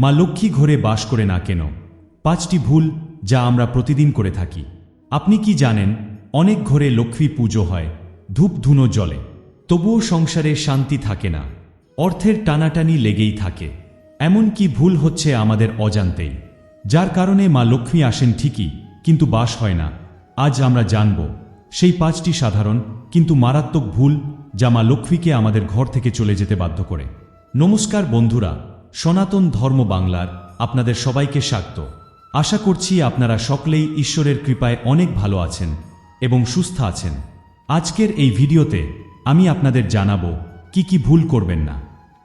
মা লক্ষ্মী ঘরে বাস করে না কেন? পাঁচটি ভুল যা আমরা প্রতিদিন করে থাকি। আপনি কি জানেন, অনেক ঘরে লক্ষ্মী পুজো হয়, ধূপ ধুনো জলে তবুও সংসারে শান্তি থাকে না। অর্থের টানাটানি লেগেই থাকে। এমন কি ভুল হচ্ছে আমাদের অজান্তেই। যার কারণে মা লক্ষ্মী আসেন ঠিকই, কিন্তু বাস হয় না। আজ আমরা জানব, সেই পাঁচটি সাধারণ, কিন্তু মারাত্মক ভুল যা মা লক্ষ্মীকে আমাদের ঘর থেকে চলে যেতে বাধ্য করে। নমস্কার বন্ধুরা সনাতন ধর্ম বাংলার আপনাদের সবাইকে স্বাগত। আশা করছি আপনারা সকলেই ঈশ্বরের কৃপায় অনেক ভালো আছেন এবং সুস্থ আছেন। আজকের এই ভিডিওতে আমি আপনাদের জানাব কি কি ভুল করবেন না,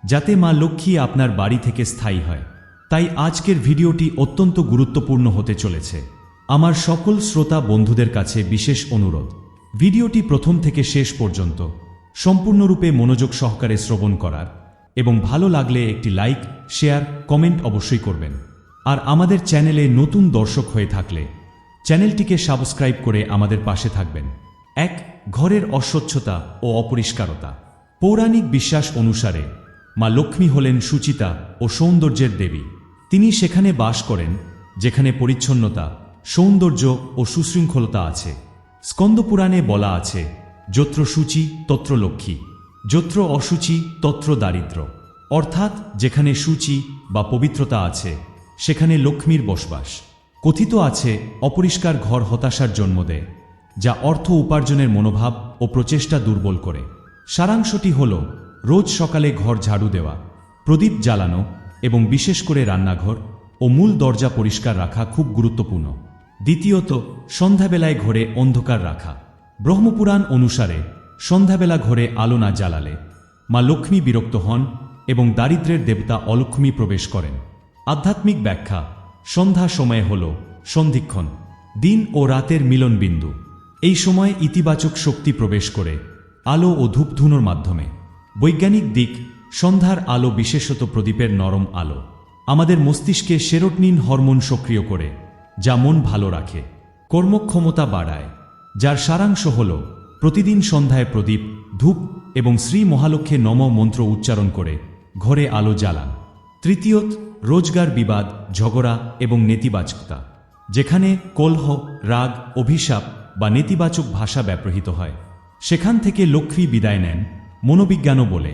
যাতে মা লক্ষ্মী আপনার বাড়ি থেকে স্থায়ী হয়। তাই আজকের ভিডিওটি অত্যন্ত গুরুত্বপূর্ণ হতে চলেছে। আমার সকল শ্রোতা বন্ধুদের কাছে বিশেষ অনুরোধ, ভিডিওটি প্রথম থেকে শেষ পর্যন্ত সম্পূর্ণরূপে মনোযোগ সহকারে শ্রবণ করার এবং ভালো লাগলে একটি লাইক, শেয়ার, কমেন্ট অবশ্যই করবেন। আর আমাদের চ্যানেলে নতুন দর্শক হয়ে থাকলে চ্যানেলটিকে সাবস্ক্রাইব করে আমাদের পাশে থাকবেন। এক, ঘরের অস্বচ্ছতা ও অপরিষ্কারতা। পৌরাণিক বিশ্বাস অনুসারে মা লক্ষ্মী হলেন সুচিতা ও সৌন্দর্যের দেবী। তিনি সেখানে বাস করেন, যেখানে পরিচ্ছন্নতা, সৌন্দর্য ও সুশৃঙ্খলতা আছে। স্কন্দপুরাণে বলা আছে, যত্র সূচি, তত্র লক্ষ্মী। যত্র অসুচি তত্র দারিদ্র। অর্থাৎ যেখানে সূচি বা পবিত্রতা আছে, সেখানে লক্ষ্মীর বসবাস। কথিত আছে, অপরিষ্কার ঘর হতাশার জন্ম দেয়, যা অর্থ উপার্জনের মনোভাব ও প্রচেষ্টা দুর্বল করে। সারাংশটি হল, রোজ সকালে ঘর ঝাড়ু দেওয়া, প্রদীপ জ্বালানো এবং বিশেষ করে রান্নাঘর ও মূল দরজা পরিষ্কার রাখা খুব গুরুত্বপূর্ণ। দ্বিতীয়ত, সন্ধ্যাবেলায় ঘরে অন্ধকার রাখা। ব্রহ্মপুরাণ অনুসারে সন্ধ্যাবেলা ঘরে আলো না জ্বালালে মা লক্ষ্মী বিরক্ত হন এবং দারিদ্রের দেবতা অলক্ষ্মী প্রবেশ করেন। আধ্যাত্মিক ব্যাখ্যা, সন্ধ্যা সময় হল সন্ধিক্ষণ, দিন ও রাতের মিলনবিন্দু। এই সময় ইতিবাচক শক্তি প্রবেশ করে আলো ও ধূপধুনোর মাধ্যমে। বৈজ্ঞানিক দিক, সন্ধ্যার আলো বিশেষত প্রদীপের নরম আলো। আমাদের মস্তিষ্কে সেরোটনিন হরমোন সক্রিয় করে, যা মন ভালো রাখে, কর্মক্ষমতা বাড়ায়, যার সারাংশ হল প্রতিদিন সন্ধ্যায় প্রদীপ, ধূপ এবং শ্রী মহালক্ষ্যে নম মন্ত্র উচ্চারণ করে ঘরে আলো জ্বালান। তৃতীয়ত, রোজগার বিবাদ, ঝগড়া এবং নেতিবাচকতা, যেখানে কলহ, রাগ, অভিশাপ বা নেতিবাচক ভাষা ব্যবহৃত হয়। সেখান থেকে লক্ষ্মী বিদায় নেন, মনোবিজ্ঞানও বলে,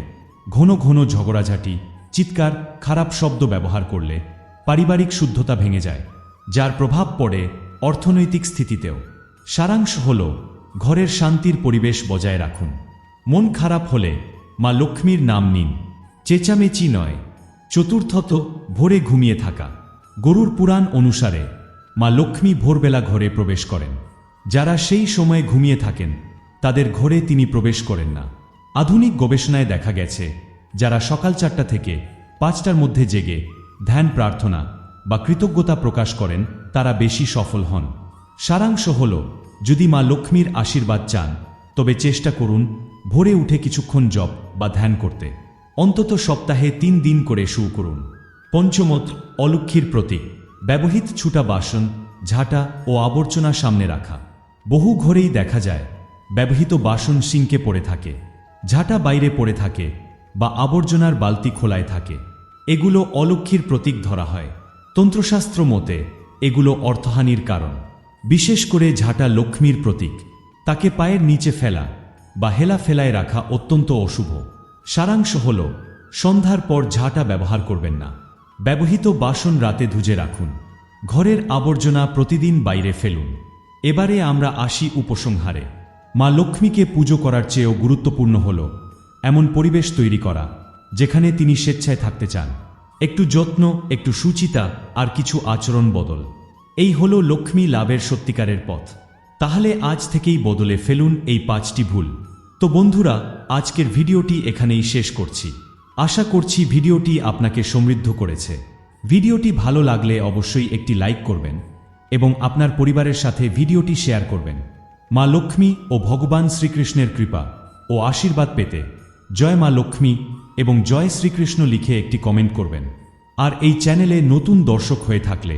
ঘন ঘন ঝগড়াঝাটি, চিৎকার, খারাপ শব্দ ব্যবহার করলে পারিবারিক শুদ্ধতা ভেঙে যায়, যার প্রভাব পড়ে অর্থনৈতিক স্থিতিতেও। সারাংশ হল ঘরের শান্তির পরিবেশ বজায় রাখুন। মন খারাপ হলে মা লক্ষ্মীর নাম নিন। চেঁচামেচি নয়। চতুর্থত, ভোরে ঘুমিয়ে থাকা। গরুর পুরাণ অনুসারে মা লক্ষ্মী ভোরবেলা ঘরে প্রবেশ করেন। যারা সেই সময়ে ঘুমিয়ে থাকেন, তাদের ঘরে তিনি প্রবেশ করেন না। আধুনিক গবেষণায় দেখা গেছে, যারা সকাল চারটা থেকে পাঁচটার মধ্যে জেগে ধ্যান প্রার্থনা বা কৃতজ্ঞতা প্রকাশ করেন, তারা বেশি সফল হন। সারাংশ হল, যদি মা লক্ষ্মীর আশীর্বাদ চান, তবে চেষ্টা করুন ভোরে উঠে কিছুক্ষণ জপ বা ধ্যান করতে। অন্তত সপ্তাহে তিন দিন করে শুরু করুন। পঞ্চমত অলক্ষীর প্রতীক ব্যবহৃত ছুটা বাসন, ঝাঁটা ও আবর্জনা সামনে রাখা। বহু ঘরেই দেখা যায়, ব্যবহৃত বাসন সিঙ্কে পড়ে থাকে, ঝাঁটা বাইরে পড়ে থাকে বা আবর্জনার বালতি খোলায় থাকে। এগুলো অলক্ষীর প্রতীক ধরা হয়। তন্ত্রশাস্ত্র মতে এগুলো অর্থহানির কারণ। বিশেষ করে ঝাঁটা লক্ষ্মীর প্রতীক। তাকে পায়ের নিচে ফেলা বা হেলা ফেলায় রাখা অত্যন্ত অশুভ। সারাংশ হল, সন্ধ্যার পর ঝাঁটা ব্যবহার করবেন না। ব্যবহৃত বাসন রাতে ধুজে রাখুন। ঘরের আবর্জনা প্রতিদিন বাইরে ফেলুন। এবারে আমরা আসি উপসংহারে। মা লক্ষ্মীকে পুজো করার চেয়েও গুরুত্বপূর্ণ হল, এমন পরিবেশ তৈরি করা, যেখানে তিনি স্বেচ্ছায় থাকতে চান। একটু যত্ন, একটু সুচিতা আর কিছু আচরণ বদল। এই হল লক্ষ্মী লাভের সত্যিকারের পথ। তাহলে আজ থেকেই বদলে ফেলুন এই পাঁচটি ভুল। তো বন্ধুরা, আজকের ভিডিওটি এখানেই শেষ করছি। আশা করছি ভিডিওটি আপনাকে সমৃদ্ধ করেছে। ভিডিওটি ভালো লাগলে অবশ্যই একটি লাইক করবেন এবং আপনার পরিবারের সাথে ভিডিওটি শেয়ার করবেন। মা লক্ষ্মী ও ভগবান শ্রীকৃষ্ণের কৃপা ও আশীর্বাদ পেতে জয় মা লক্ষ্মী এবং জয় শ্রীকৃষ্ণ লিখে একটি কমেন্ট করবেন। আর এই চ্যানেলে নতুন দর্শক হয়ে থাকলে